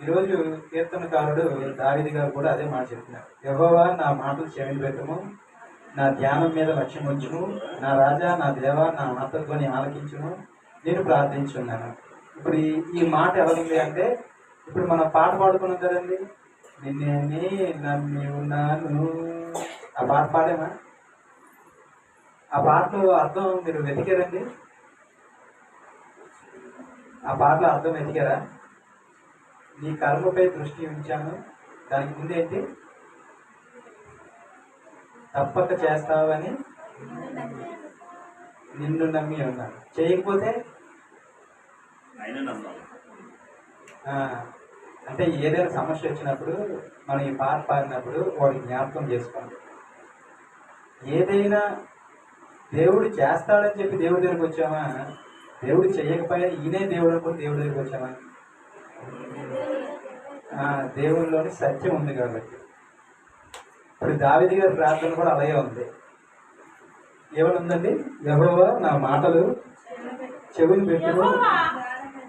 ఈరోజు కీర్తనకారుడు దావిది గారు కూడా అదే మాట చెప్తున్నారు యెహోవా నా మాటలు చెవిని పెట్టము నా ధ్యానం మీద లక్ష్యం ఉంచుము నా రాజా నా దేవ నా మాటలతోని ఆలకించుము నేను ప్రార్థించున్నాను. ఇప్పుడు ఈ ఈ మాట ఎవరుంది అంటే ఇప్పుడు మనం పాట పాడుకున్నాం కదండి. నిన్నే నమ్మి ఉన్నాను. ఆ పాట పాడేమా? ఆ పాటలో అర్థం మీరు వెతికారండి? ఆ పాటలో అర్థం వెతికారా? నీ కర్మపై దృష్టి ఉంచాను. దానికి ముందు ఏంటి? తప్పక చేస్తావని నిన్ను నమ్మి ఉన్నాను. చేయకపోతే? అంటే ఏదైనా సమస్య వచ్చినప్పుడు మనం ఈ పాట పాడినప్పుడు వాడికి జ్ఞాపకం చేసుకోండి ఏదైనా దేవుడు చేస్తాడని చెప్పి దేవుడి దగ్గరికి వచ్చామా? దేవుడు చేయకపోయినా ఈయనే దేవుడు అనుకుని దేవుడి దగ్గరికి వచ్చామా? ఆ, దేవునిలోని సత్యం ఉంది కాబట్టి. ఇప్పుడు దావిది గారి ప్రార్థన కూడా అలాగే ఉంది. ఏమని ఉందండి యెహోవా నా మాటలు చెవిని పెట్టుము.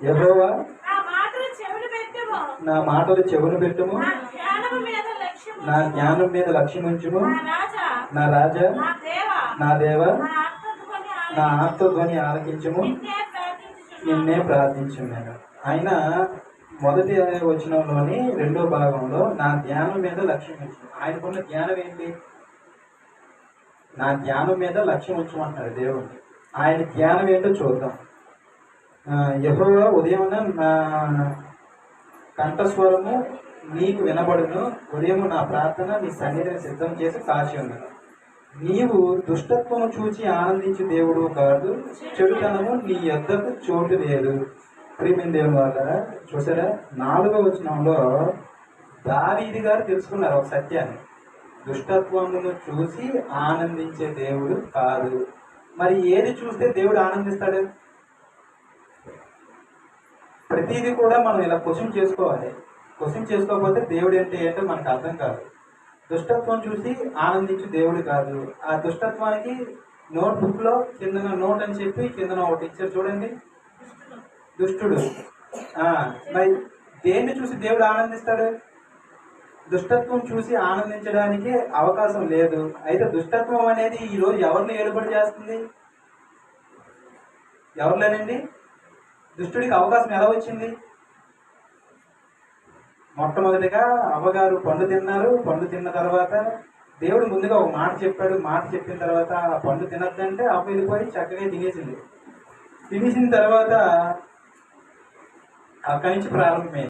యెహోవా ఆ మాటలు చెవులు పెట్టుము. నా నా నా జ్ఞానం మీద లక్ష్యం ఉంచుము. నా రాజా నా నా దేవ నా నా ఆత్మధ్వని నా ఆలకించుము. నిన్నే. నిన్నే ప్రార్థించున్నాను. ఆయన మొదటి వచనంలోని రెండో భాగంలో నా ధ్యానం మీద లక్ష్యం ఉంచు. ఆయనకున్న ధ్యానం ఏంటి? నా ధ్యానం మీద లక్ష్యం ఉంచమంటున్నాడు దేవుడిని ఆయన ధ్యానం ఏంటో చూద్దాం. యహోవా ఉదయం నా కంఠస్వరము నీకు వినబడును. ఉదయం నా ప్రార్థన నీ సన్నిధిని సిద్ధం చేసి కాచి ఉన్నాను నీవు దుష్టత్వము చూచి ఆనందించు దేవుడు కాదు. చెడుతనము నీ యొద్దకు చోటు లేదు. ప్రియమైన దేవుని వాళ్ళ చూసారా? నాలుగో వచనంలో దావీది గారు తెలుసుకున్నారు ఒక సత్యాన్ని. దుష్టత్వమును చూసి ఆనందించే దేవుడు కాదు. మరి ఏది చూస్తే దేవుడు ఆనందిస్తాడు? ప్రతిదీ కూడా మనం ఇలా క్వశ్చన్ చేసుకోవాలి. క్వశ్చన్ చేసుకోకపోతే దేవుడు అంటే ఏంటో మనకు అర్థం కాదు. దుష్టత్వం చూసి ఆనందించు దేవుడు కాదు. ఆ దుష్టత్వానికి నోట్ బుక్లో కిందన నోట్ అని చెప్పి కిందన ఒకటి ఇచ్చారు చూడండి. దుష్టుడు. మరి దేన్ని చూసి దేవుడు ఆనందిస్తాడు? దుష్టత్వం చూసి ఆనందించడానికి అవకాశం లేదు. అయితే దుష్టత్వం అనేది ఈరోజు ఎవరిని ఏలుబడి చేస్తుంది? ఎవరిలోనండి? దుష్టుడికి అవకాశం ఎలా వచ్చింది? మొట్టమొదటిగా అవ్వగారు పండు తిన్నారు. పండు తిన్న తర్వాత దేవుడు ముందుగా ఒక మాట చెప్పాడు. మాట చెప్పిన తర్వాత ఆ పండు తినద్దంటే అవ్వ వెళ్ళిపోయి చక్కగా తినేసింది. తినేసిన తర్వాత అక్కడి నుంచి ప్రారంభమైంది